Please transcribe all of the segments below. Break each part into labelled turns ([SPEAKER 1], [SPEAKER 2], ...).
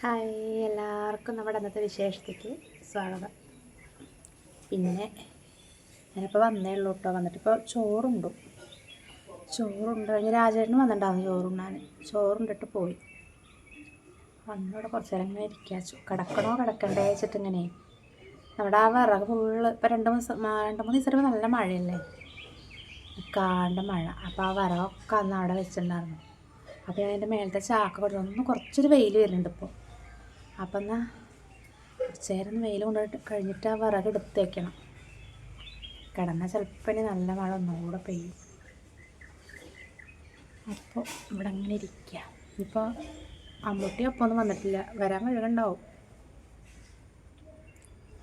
[SPEAKER 1] Hi എല്ലാവർക്കും നമ്മുടെ അന്നത്തെ വിശേഷത്തേക്ക് സ്വാഗതം. പിന്നെ ഞാനിപ്പോൾ വന്നേ ഉള്ളൂ കേട്ടോ വന്നിട്ടിപ്പോൾ ചോറുണ്ടു. ചോറുണ്ട്. കഴിഞ്ഞ രാജേട്ടന് വന്നിട്ടുണ്ടാവും ചോറുണ്ണാൻ. ചോറുണ്ടിട്ട് പോയി. വന്നിവിടെ കുറച്ച് നേരം ഇങ്ങനെ ഇരിക്കാച്ചു കിടക്കണോ കിടക്കണ്ടേ വെച്ചിട്ട് ഇങ്ങനെ. നമ്മുടെ ആ വിറക് ഫുള്ള് ഇപ്പം രണ്ട് മൂന്ന് രണ്ട് മൂന്ന് ദിവസം നല്ല മഴയല്ലേ? കാണ്ട മഴ. അപ്പോൾ ആ വിറകൊക്കെ അന്ന് അവിടെ വെച്ചിട്ടുണ്ടായിരുന്നു. അപ്പോൾ ഞാൻ അതിന്റെ മേലത്തെ ചാക്ക കൊടുത്തു ഒന്ന് കുറച്ചൊരു വെയിൽ വരുന്നുണ്ട് ഇപ്പോൾ അപ്പം എന്നാൽ കുറച്ച് നേരം വെയിൽ കൊണ്ടിട്ട് കഴിഞ്ഞിട്ട് ആ വിറക് എടുത്ത് കിടന്നാൽ ചിലപ്പോൾ ഇനി നല്ല മഴ ഒന്നുകൂടെ പെയ്യും. അപ്പോൾ ഇവിടെ അങ്ങനെ ഇരിക്കുക ഇപ്പോൾ അമ്മൂട്ടി അപ്പം ഒന്നും വന്നിട്ടില്ല. വരാൻ കഴിവുണ്ടാവും.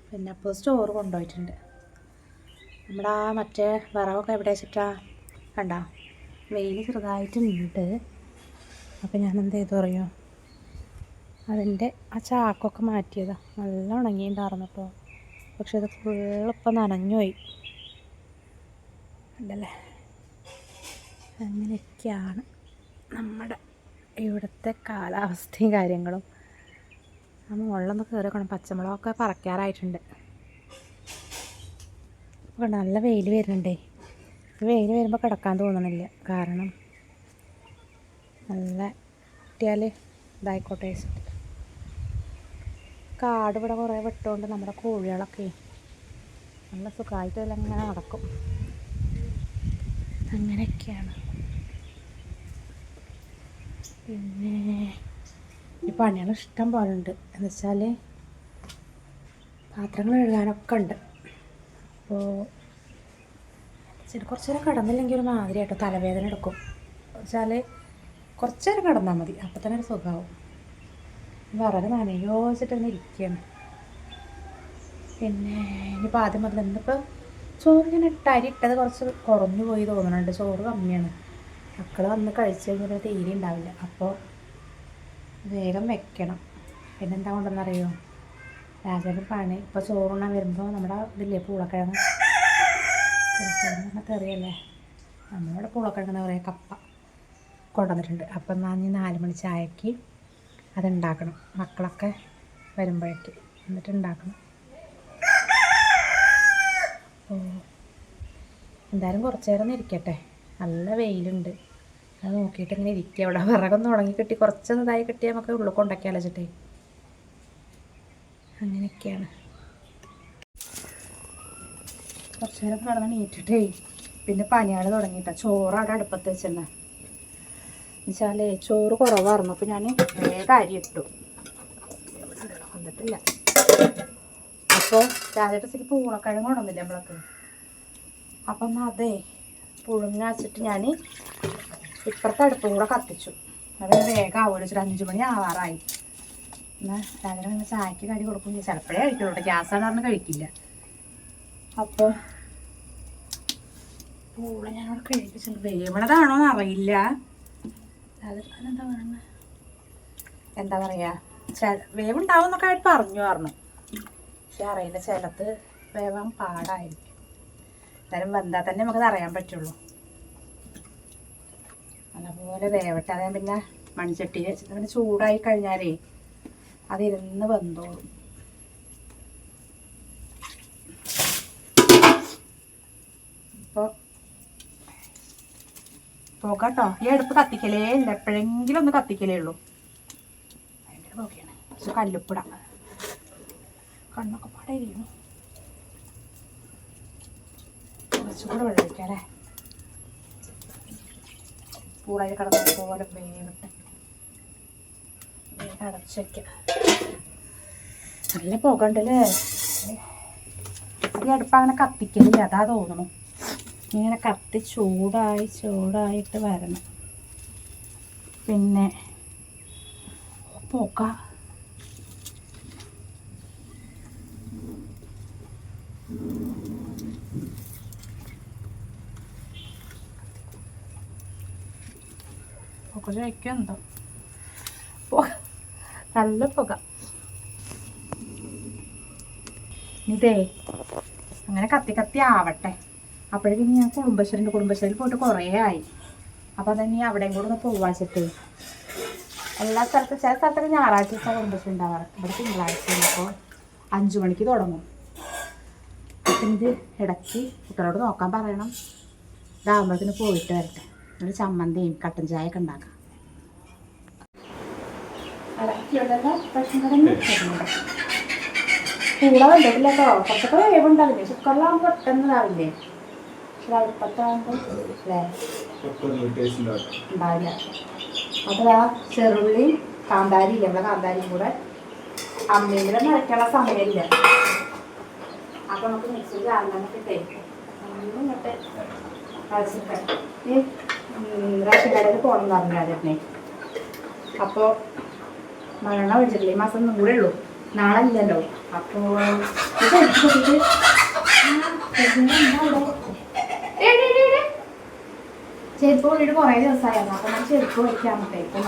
[SPEAKER 1] പിന്നെ അപ്പോൾ സ്റ്റോറ് കൊണ്ടുപോയിട്ടുണ്ട്. നമ്മുടെ ആ മറ്റേ വിറകൊക്കെ എവിടെ വെച്ചിട്ടാ? കണ്ട? വെയിൽ ചെറുതായിട്ടുണ്ട്. അപ്പോൾ ഞാൻ എന്ത് ചെയ്തു അറിയോ? അതിന്റെ ആ ചാക്കൊക്കെ മാറ്റിയതാ. നല്ല ഉണങ്ങിയിട്ടുണ്ടായിരുന്നു കേട്ടോ പക്ഷെ അത് ഫുള്ളിപ്പം നനഞ്ഞുപോയി ഉണ്ടല്ലേ അങ്ങനെയൊക്കെയാണ് നമ്മുടെ ഇവിടുത്തെ കാലാവസ്ഥയും കാര്യങ്ങളും. ആ മുകളിലൊന്ന് കയറി വെക്കണം പച്ചമുളകൊക്കെ പറക്കാറായിട്ടുണ്ട്. അപ്പോൾ നല്ല വെയിൽ വരുന്നുണ്ടേ. വെയിൽ വരുമ്പോൾ കിടക്കാൻ തോന്നണില്ല. കാരണം നല്ല കിട്ടിയാൽ ഇതായിക്കോട്ടെ കാട് ഇവിടെ കുറേ വെട്ടുകൊണ്ട് നമ്മുടെ കോഴികളൊക്കെ നല്ല സുഖമായിട്ട് എല്ലാം ഇങ്ങനെ നടക്കും. അങ്ങനെയൊക്കെയാണ്. പിന്നെ ഈ പണികൾ ഇഷ്ടം പോലെ ഉണ്ട് എന്ന് വെച്ചാൽ പാത്രങ്ങൾ കഴുകാനൊക്കെ ഉണ്ട്. അപ്പോൾ ചില കുറച്ച് നേരം കിടന്നില്ലെങ്കിൽ ഒരു മാതിരി തലവേദന എടുക്കും. വെച്ചാൽ കുറച്ച് നേരം കിടന്നാൽ മതി. അപ്പോൾ തന്നെ ഒരു സുഖമാവും. വിറക് നനയോ വെച്ചിട്ട് ഇങ്ങനെ ഇരിക്കുകയാണ് പിന്നെ ഇനിയിപ്പോൾ ആദ്യം മുതൽ ഇന്നിപ്പോൾ ചോറ് ഇങ്ങനെ ഇട്ട അരി ഇട്ടത് കുറച്ച് കുറഞ്ഞു പോയി തോന്നുന്നുണ്ട് ചോറ് കമ്മിയാണ്. മക്കൾ വന്ന് കഴിച്ചു കഴിഞ്ഞാൽ തീരെ ഉണ്ടാവില്ല. അപ്പോൾ വേഗം വെക്കണം. പിന്നെ എന്താ കൊണ്ടെന്നറിയോ രാജാവിന് പണി. ഇപ്പോൾ ചോറുണ്ണാൻ വരുമ്പോൾ നമ്മുടെ ഇതില്ലേ പൂളക്കിഴങ്ങ്? പൂളക്കിഴങ്ങ് തെറിയല്ലേ നമ്മളിവിടെ പൂളക്കിഴങ്ങ് എന്ന് പറയാം കപ്പ കൊണ്ടുവന്നിട്ടുണ്ട്. അപ്പം ഇനി നാല് മണി ചായക്ക് അതുണ്ടാക്കണം. മക്കളൊക്കെ വരുമ്പോഴേക്ക് എന്നിട്ട് ഉണ്ടാക്കണം. അപ്പോൾ എന്തായാലും കുറച്ച് നേരം ഇരിക്കട്ടെ. നല്ല വെയിലുണ്ട്. അത് നോക്കിയിട്ട് ഇങ്ങനെ ഇരിക്കുക ഇവിടെ വിറകൊന്ന് ഉണങ്ങി കിട്ടി. കുറച്ചൊന്ന് ഇതായി കിട്ടിയാൽ നമുക്ക് ഉള്ളിൽ കൊണ്ടൊക്കെ അലച്ചിട്ടേ. അങ്ങനെയൊക്കെയാണ്. കുറച്ച് നേരം കിടന്ന് നീറ്റിട്ടേ പിന്നെ പനിയാൾ തുടങ്ങിയിട്ടാണ് ചോറാണ് അടുപ്പത്ത് വെച്ചെന്നെ. എന്നുവെച്ചാലേ ചോറ് കുറവായിരുന്നു. അപ്പോൾ ഞാൻ വേഗം അരി ഇട്ടു വന്നിട്ടില്ല. അപ്പോൾ രാജേട്ട ശരി പൂളക്കിഴങ്ങ് കൊണ്ടുവന്നില്ല നമ്മളൊക്കെ? അപ്പം എന്നാൽ അതേ പുഴുങ്ങ വെച്ചിട്ട് ഞാൻ ഇപ്പുറത്തെ അടുപ്പും കൂടെ കത്തിച്ചു. അത് വേഗം ആവുമല്ലോ ഒരു അഞ്ച് മണി ആവാറായി. എന്നാൽ രാജേട്ടൻ ഇങ്ങനെ ചായക്ക് കടി കൊടുക്കും ചിലപ്പോഴേ കഴിക്കുള്ളൂ ഗ്യാസ് പറഞ്ഞ് കഴിക്കില്ല. അപ്പോൾ പൂള ഞാനവിടെ കഴിപ്പിച്ചിട്ടുണ്ട്. വേവണതാണോ എന്ന് അറിയില്ല. അത് എന്താ പറയാ? വേവ് വേവുണ്ടാവും എന്നൊക്കെ ആയിട്ട് പറഞ്ഞു പറഞ്ഞു. പക്ഷെ അറിയില്ല ചിലത്ത് വേവാൻ പാടായിരിക്കും. എന്തായാലും വന്നാൽ തന്നെ നമുക്കത് അറിയാൻ പറ്റുള്ളൂ. അതുപോലെ വേവട്ടെ. അതായത് പിന്നെ മൺചട്ടിയിൽ വെച്ചിട്ട് പിന്നെ ചൂടായി കഴിഞ്ഞാലേ അതിരുന്ന് വെന്തോളും. ഇപ്പോൾ പോകാട്ടോ. ഈ അടുപ്പ് കത്തിക്കലേ ഇല്ല. എപ്പോഴെങ്കിലും ഒന്ന് കത്തിക്കലേ ഉള്ളൂ. ഭയങ്കര പുകയാണ് കുറച്ച് കല്ലുപ്പിട. കണ്ണൊക്കെ പാടെ ഇരിക്കുന്നു. കുറച്ചുകൂടെ വെള്ളം ഒഴിക്കാം അല്ലേ? കൂടായി കിടന്നത് പോലെ വേവിട്ട് വേഗം അടച്ച് വയ്ക്കാം നല്ല പോകണ്ടല്ലേ ഈ അടുപ്പ് അങ്ങനെ കത്തിക്കലില്ല. അതാ തോന്നുന്നു. ഇങ്ങനെ കത്തി ചൂടായി ചൂടായിട്ട് വരണം. പിന്നെ പുക പുക ചോദിക്കുന്നുണ്ടോ പുക. നല്ല പുക. ഇതേ അങ്ങനെ കത്തി കത്തി ആവട്ടെ. അപ്പോഴേക്കും ഞാൻ കുടുംബശ്രീന്റെ കുടുംബശ്രീയിൽ പോയിട്ട് കുറേ ആയി. അപ്പോൾ അതന്നെ അവിടെയും കൂടെ ഒന്ന് പോവാച്ചിട്ട് എല്ലാ സ്ഥലത്തും ചില സ്ഥലത്തൊക്കെ ഞായറാഴ്ച ദിവസം കുടുംബശ്രീ ഉണ്ടാവാറ്. ഇവിടെ തിങ്കളാഴ്ച അപ്പോൾ അഞ്ചു മണിക്ക് തുടങ്ങും. അപ്പം ഇത് ഇടയ്ക്ക് കുട്ടികളോട് നോക്കാൻ പറയണം. ഇതാകുമ്പോഴത്തേന് പോയിട്ട് വരട്ടെ. ഒരു ചമ്മന്തിയും കട്ടൻ ചായ ഒക്കെ ഉണ്ടാക്കാം കൂടാതെ വെള്ളത്തില്ല കേട്ടോ. കുറച്ചൊക്കെ വേവുണ്ടാവില്ലേ? ചുക്കറിലാകുമ്പോൾ പെട്ടെന്ന് ഇതാവില്ലേ? പക്ഷെ അടുപ്പത്താകുമ്പോൾ അല്ലേ? ഉണ്ടാവില്ല അപ്പോൾ ആ ചെറുള്ളി കാന്താരി ഇല്ല ഇവിടെ കാന്താരിയും കൂടെ. അമ്മയിലെ നിറയ്ക്കാനുള്ള സമയമില്ല. അപ്പോൾ നമുക്ക് മിക്സിയിൽ ചാർന്നൊക്കെ തേക്കും ഇങ്ങോട്ട് കളിച്ചിട്ട് ഈ റേഷൻ കടയിൽ പോകണം എന്ന് പറഞ്ഞു രാജേട്ടനെ അപ്പോൾ മഴ ഒഴിച്ചിട്ടില്ല ഈ മാസം ഒന്നും കൂടെ ഉള്ളൂ. നാളെ ഇല്ലല്ലോ. അപ്പോൾ ഇത് എടുത്ത് കൂട്ടിയിട്ട് ആ, പ്രസിഡന്റ് എന്താ അവിടെ? ഏയ് ഏയ് ഏയ് ഏയ്. ചെരുപ്പ് കൊണ്ടിട്ട് കുറേ ദിവസമായിരുന്നു. അപ്പൊ ഞാൻ ചെരുപ്പ് വയ്ക്കാൻ പറ്റും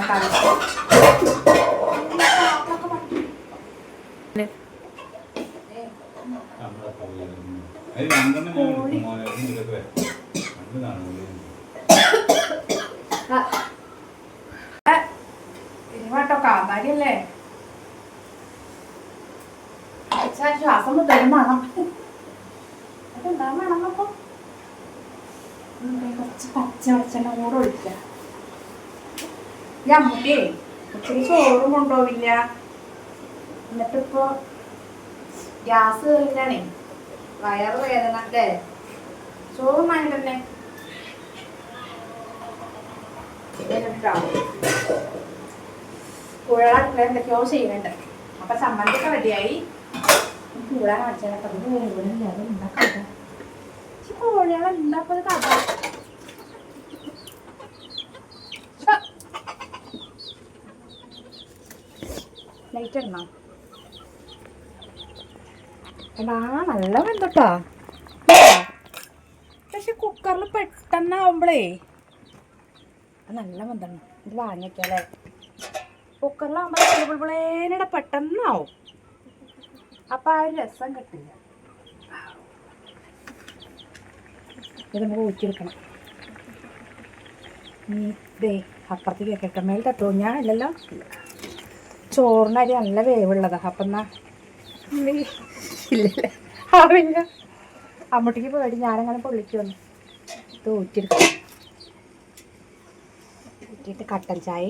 [SPEAKER 1] ട്ടോ കാന്താരിയല്ലേ? ശ്വാസം മുതലും വേണം. അതെന്താ വേണം അപ്പൊ കുറച്ച് പച്ച വെളിച്ചെണ്ണ കൂടെ ഒഴിക്കാം ഈ അമ്മൂട്ടിയെ ഇച്ചിരി ചോറും കൊണ്ടുപോവില്ല. എന്നിട്ടിപ്പോ ഗ്യാസ് കയറിയിട്ടാണേ വയറ് വേദന അല്ലേ? ചോറും വേണ്ടന്നെ കുഴൽ എന്തൊക്കെയോ ചെയ്യുന്നുണ്ട്. അപ്പൊ ചമ്മന്തിയൊക്കെ റെഡിയായി. കൂടാൻ വെച്ചാൽ അത് കഥ ലൈറ്റ് ഇടണോ അതാ നല്ല വെന്തോട്ടാ പക്ഷെ കുക്കറിൽ പെട്ടെന്നാവുമ്പളേ അത് നല്ല വെന്തണം ഇത് വാങ്ങിക്കല്ലേ കുക്കറിലാവുമ്പോൾ പുളിപുളേനയുടെ പെട്ടെന്നാവും. അപ്പം ആ ഒരു രസം കിട്ടില്ല. ഇത് നമുക്ക് ഊറ്റിയെടുക്കണം. നീ ദേ അപ്പുറത്തേക്ക് വെക്കട്ടെ മേൽ തട്ടോ ഞാൻ ഇല്ലല്ലോ ചോറിന് അരി നല്ല വേവുള്ളതാ. അപ്പം എന്നാ ഇല്ലല്ലേ. ആവില്ല അമ്മൂട്ടിക്ക് പോയിട്ട് ഞാനങ്ങനെ പൊള്ളിക്ക് വന്നു. ഇത് ഊറ്റിയെടുക്കണം ഊറ്റിയിട്ട് കട്ടൻ ചായ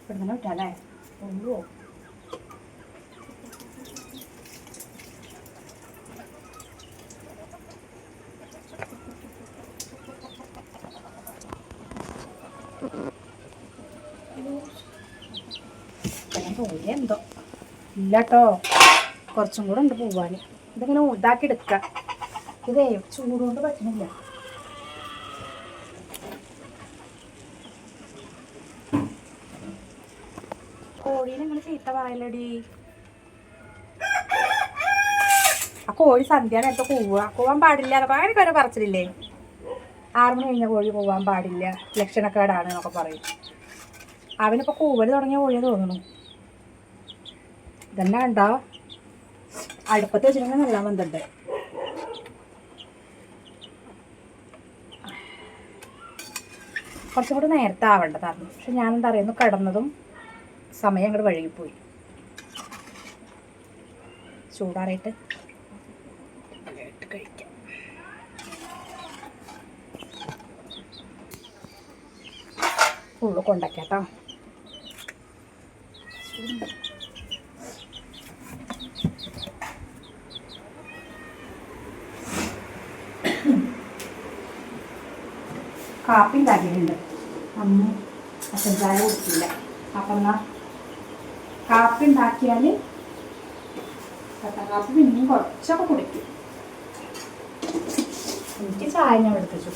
[SPEAKER 1] ഇവിടെ നിന്ന് വിട്ടാലേ ഉള്ളുവോ പോയി എന്തോ? ഇല്ല കേട്ടോ കുറച്ചും കൂടെ ഉണ്ട് പോവാൻ ഇതിങ്ങനെ ഇതാക്കി എടുക്ക ഇതേ ചൂടുകൊണ്ട് പറ്റുന്നില്ല കോഴീനെ ഇങ്ങനെ ചീത്ത പറയലടി. ആ കോഴി സന്ധ്യ നേരത്തെ പോവുക പോവാൻ പാടില്ല അങ്ങനെ വരെ ഒരു ആറുമണി ആറ് മണി കഴിഞ്ഞ കോഴി പോവാൻ പാടില്ല. ലക്ഷണക്കേടാണ് എന്നൊക്കെ പറയും. അവനിപ്പോ കൂവൽ തുടങ്ങിയ കോഴിയെ തോന്നുന്നു. ഇതന്നെ കണ്ടോ? അടുപ്പത്ത് വെച്ചിട്ടുണ്ടെങ്കിൽ നല്ല ബന്ധമുണ്ട് കുറച്ചും കൂടി നേരത്തെ ആവേണ്ടതായിരുന്നു പക്ഷെ ഞാനെന്താ അറിയുന്നു കിടന്നതും സമയം അങ്ങോട്ട് വഴുകിപ്പോയി. ചൂടാറിയിട്ട് കഴിക്കാം. ഫുള്ള് കൊണ്ടേക്കാട്ടോ കാപ്പി ഉണ്ടാക്കിയിട്ടുണ്ട് അമ്മ അച്ഛൻ ചായ കുടിക്കില്ല അപ്പം എന്നാ കാപ്പി ഉണ്ടാക്കിയാൽ കട്ട കാപ്പി പിന്നെയും കുറച്ചൊക്കെ കുടിക്കും. എനിക്ക് ചായ ഞാൻ എടുത്തു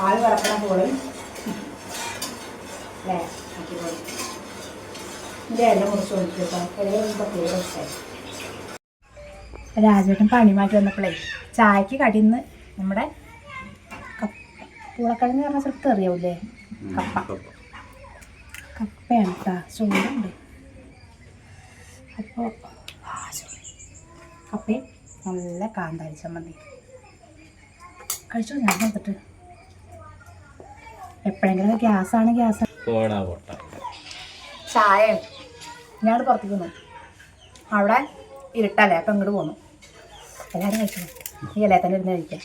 [SPEAKER 1] ആൾ കിടക്കണ പോലെ. അല്ലേ? അടിപൊളി. ഇതിന്റെ ഇല മുറിച്ച് കൊടുത്തിട്ടോ ഇല പ്രത്യേക ഇഷ്ടമായി രാജേട്ടൻ പണി മാറ്റി വന്നപ്പോഴേ ചായക്ക് കടിന്ന് നമ്മുടെ പൂളക്കിഴങ്ങ് പറഞ്ഞ സ്ഥലത്ത് അറിയാവൂലേ? കപ്പ. കപ്പയാണ് കേട്ടോ ചൂടുണ്ട്. അപ്പോൾ കപ്പയും നല്ല കാന്താരി മതി കഴിച്ചോ? ഞാൻ കൊടുത്തിട്ട്. എപ്പോഴെങ്കിലും ഗ്യാസാണ് ഗ്യാസ്. ചായ. ഞാൻ പുറത്തേക്ക് പോന്നു അവിടെ ഇരുട്ടല്ലേ? അപ്പം ഇങ്ങോട്ട് പോന്നു. എല്ലാവരും കഴിച്ചു? ഈ ഇലയെ തന്നെ ഇരുന്ന് കഴിക്കാം.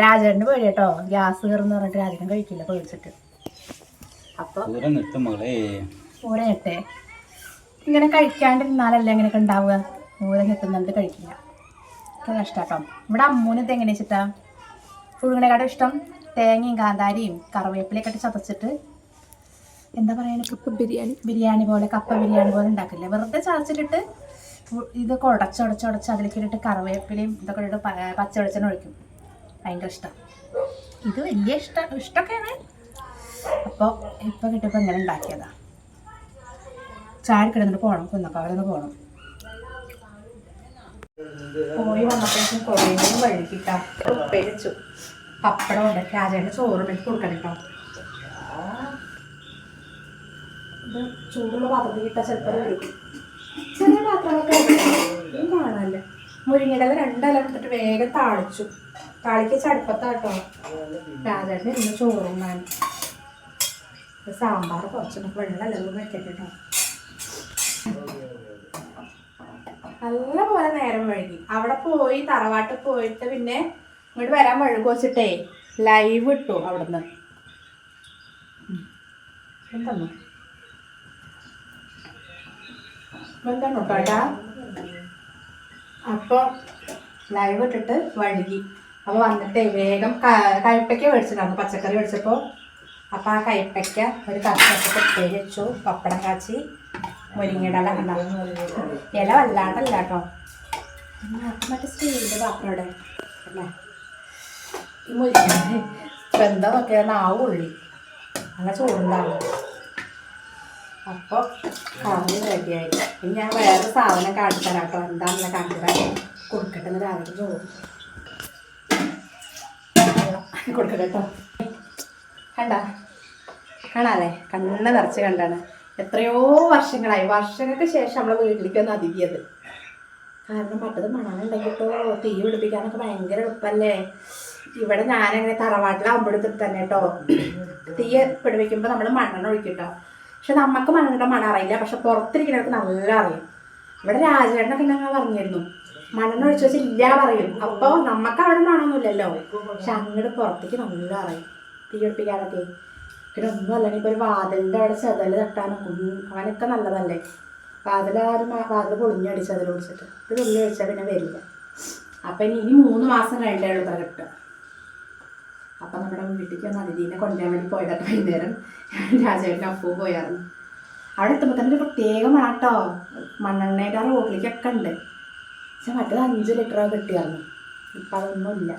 [SPEAKER 1] രാജേട്ടന് പേടി കേട്ടോ ഗ്യാസ് കയറുന്ന പറഞ്ഞിട്ട് രാജേട്ടൻ കഴിക്കില്ല പേടിച്ചിട്ട്. അപ്പോൾ ഞെട്ടേ ഇങ്ങനെ കഴിക്കാണ്ടിരുന്നാലല്ലേ ഇങ്ങനെയൊക്കെ ഉണ്ടാവുക? മൂല ഞെട്ടുന്നുണ്ട് കഴിക്കില്ല. ഒക്കെ കഷ്ടാട്ടോ ഇവിടെ അമ്മൂന് ഇത് എങ്ങനെ വെച്ചിട്ടാ പുഴുങ്ങനെക്കാട്ടും ഇഷ്ടം തേങ്ങയും കാന്താരിയും കറിവേപ്പിലൊക്കെ ഇട്ട് ചതച്ചിട്ട് എന്താ പറയാ? കപ്പ ബിരിയാണി. ബിരിയാണി പോലെ കപ്പ ബിരിയാണി പോലെ ഉണ്ടാക്കില്ലേ? വെറുതെ ചതച്ചിട്ടിട്ട് ഉ- ഇത് കുടച്ചുടച്ചുടച്ച് അതിലേക്ക് ഇട്ടിട്ട് കറിവേപ്പിലയും ഇതൊക്കെ ഇട്ടിട്ട് പച്ചവെളിച്ചെണ്ണ പച്ച ഒഴിക്കും. ഭയങ്കര ഇഷ്ടം. ഇത് വലിയ ഇഷ്ടം ഇഷ്ടമൊക്കെയാണ് അപ്പോൾ ഇപ്പോൾ കിട്ടിയപ്പോൾ ഇങ്ങനെ ഉണ്ടാക്കിയതാ. ചായ കിടന്നിട്ട് പോകണം കുന്നക്കാവിലൊന്ന് പോകണം പോയി വന്നപ്പോഴേക്കും കുറേ വഴുക്കിട്ടാ ഉപ്പേരിച്ചു. പപ്പടം ഉണ്ട്. രാജേന്റെ ചോറുണ്ടെങ്കിൽ കൊടുക്കണം കേട്ടോ. ഇത് ചൂടുള്ള പാത്രത്തിൽ കിട്ടാൽ ചിലപ്പോൾ വരും കാണാനില്ല മുരിങ്ങയില രണ്ടില എടുത്തിട്ട് വേഗം താളിച്ചു. താളിക്ക് ചടുപ്പത്താട്ടോ. ഇന്ന് ചോറും വേണം. സാമ്പാർ കുറച്ചുണ്ട് വെള്ളമെല്ലാം വെക്കട്ടോ കേട്ടോ നല്ല പോലെ നേരം വഴുകി അവിടെ പോയി തറവാട്ട് പോയിട്ട് പിന്നെ ഇങ്ങോട്ട് വരാൻ വഴുകു വെച്ചിട്ടേ ലൈവ് ഇട്ടു അവിടുന്ന്. എന്താണ് എന്താണ് കേട്ടാ അപ്പോൾ ലൈവ് ഇട്ടിട്ട് വഴുകി. അപ്പോൾ വന്നിട്ട് വേഗം കയ്പ്പയ്ക്ക മേടിച്ചിട്ടുണ്ടായിരുന്നു പച്ചക്കറി മേടിച്ചപ്പോൾ അപ്പോൾ ആ കയ്പ്പയ്ക്ക ഒരു കഷ്ണത്തിൽ വെച്ചു പപ്പടം കാച്ചി മുരിങ്ങയുടെ ഇല വല്ലാണ്ടല്ല കേട്ടോ മറ്റേ സ്റ്റീലിന്റെ പാത്രയുടെ അല്ലേ? ഈ മുരിങ്ങ ഉള്ളി അങ്ങനെ ചൂടുണ്ടാവും. അപ്പോൾ കറി റെഡിയായി ഇനി ഞാൻ വേറെ സാധനം കാണിച്ചു തരാം കേട്ടോ. എന്താണെന്ന് കാണിച്ചു തരാം. കൊടുക്കട്ടെ എന്ന് രാവിലെ ചോറ് കൊടുക്കട്ടെ കേട്ടോ. കണ്ട? കാണാല്ലേ? കണ്ണ് നിറച്ച് കണ്ടാണ്. എത്രയോ വർഷങ്ങളായി. വർഷങ്ങൾക്ക് ശേഷം നമ്മളെ വീട്ടിലേക്ക് വന്ന് അതിഥിയത് കാരണം മറ്റത് മണമുണ്ടെങ്കിട്ടോ തീ പിടിപ്പിക്കാനൊക്കെ ഭയങ്കര എളുപ്പമല്ലേ ഇവിടെ ഞാനങ്ങനെ തറവാട്ടിലാകുമ്പോഴത്തേക്ക് തന്നെ കേട്ടോ. തീ പിടിപ്പിക്കുമ്പോൾ നമ്മൾ മണ്ണെണ്ണ ഒഴിക്കും കേട്ടോ. പക്ഷെ നമുക്ക് മണ്ണിന്റെ മണം അറിയില്ല. പക്ഷെ പുറത്തിരിക്കുന്നവർക്ക് നല്ല അറിയും. ഇവിടെ രാജേട്ടനൊക്കെ ഞങ്ങൾ പറഞ്ഞിരുന്നു. മണ്ണെണ്ണ ഒഴിച്ചു വെച്ചാൽ ഇല്ല പറയും. അപ്പോൾ നമുക്ക് അവിടെ മണമൊന്നുമില്ലല്ലോ. പക്ഷെ അങ്ങോട്ട് പുറത്തേക്ക് നല്ല അറിയും. തീ പിടിപ്പിക്കാനൊക്കെ പിന്നെ ഒന്നും അല്ലെങ്കിൽ ഇപ്പോൾ ഒരു വാതിലിന്റെ അവിടെ ചെതൽ തട്ടാനും അവനൊക്കെ നല്ലതല്ലേ? വാതിലാരും വാതിൽ പൊളിഞ്ഞടിച്ച് അതിൽ ഓടിച്ചിട്ട് ഇത് ഉള്ളി ഒഴിച്ചാൽ പിന്നെ വരില്ല. അപ്പം ഇനി ഇനി മൂന്ന് മാസം കഴിഞ്ഞിട്ടേ ഉള്ളൂ ഇത്ര കിട്ടുക. അപ്പം നമ്മുടെ വീട്ടിലേക്ക് ഒന്ന് അതിഥീനെ കൊണ്ടുവരാൻ വേണ്ടി പോയതായിട്ട് വൈകുന്നേരം. രാജേട്ടന്റെ അപ്പൂ പോയായിരുന്നു അവിടെ എത്തുമ്പോൾ തന്നെ ഒരു പ്രത്യേക മണട്ടോ മണ്ണെണ്ണയുടെ ആ റോഡിലേക്കൊക്കെ ഉണ്ട്. പക്ഷെ മറ്റേത് അഞ്ച് ലിറ്റർ കിട്ടിയായിരുന്നു. ഇപ്പം അതൊന്നുമില്ല.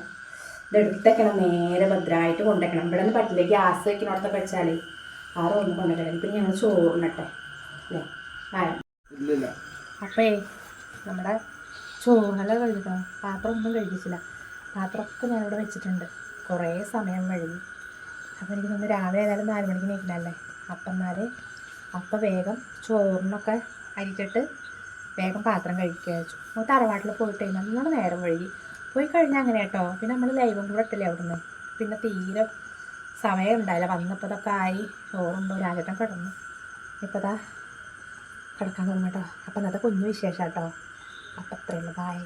[SPEAKER 1] ഇത് എടുത്തേക്കണം നേരെ ഭദ്രമായിട്ട് കൊണ്ടുവയ്ക്കണം ഇവിടെ നിന്ന് പറ്റില്ല ഗ്യാസ് വെക്കണോടത്തൊക്കെ വെച്ചാൽ ആ റോഡിൽ കൊണ്ടുവയ്ക്കണം ഇപ്പം ഞങ്ങൾ ചോറിനട്ടെ. അല്ലേ? ആ അപ്പേ നമ്മുടെ ചോറിനെല്ലാം കഴിഞ്ഞിട്ടോ പാത്രം ഒന്നും കഴുകിച്ചില്ല. പാത്രമൊക്കെ ഞാനിവിടെ വെച്ചിട്ടുണ്ട്. കുറേ സമയം വഴുകി അപ്പോൾ എനിക്ക് തോന്നുന്നു രാവിലെ ഏതായാലും നാല് മണിക്ക് നീക്കണല്ലേ അപ്പം എന്നാൽ അപ്പം വേഗം ചോറിനൊക്കെ അരിച്ചിട്ട് വേഗം പാത്രം കഴിക്കുക വെച്ചു. തറവാട്ടിൽ പോയിട്ട് നല്ലോണം നേരം വഴുകി പോയി കഴിഞ്ഞാൽ അങ്ങനെ കേട്ടോ. പിന്നെ നമ്മൾ ലൈവും കൂടെ ഇട്ടില്ലേ അവിടുന്ന്. പിന്നെ തീരെ സമയം ഉണ്ടായില്ല. വന്നപ്പോൾ ഇതൊക്കെ ആയി. ചോറുണ്ടോ? രാജേട്ടൻ കിടന്നു. ഇപ്പോൾ അതാ കിടക്കാൻ തുടങ്ങും കേട്ടോ. അപ്പം അന്നത്തെ കുഞ്ഞു വിശേഷം കേട്ടോ. അപ്പം അത്രയുള്ളൂ ബായ്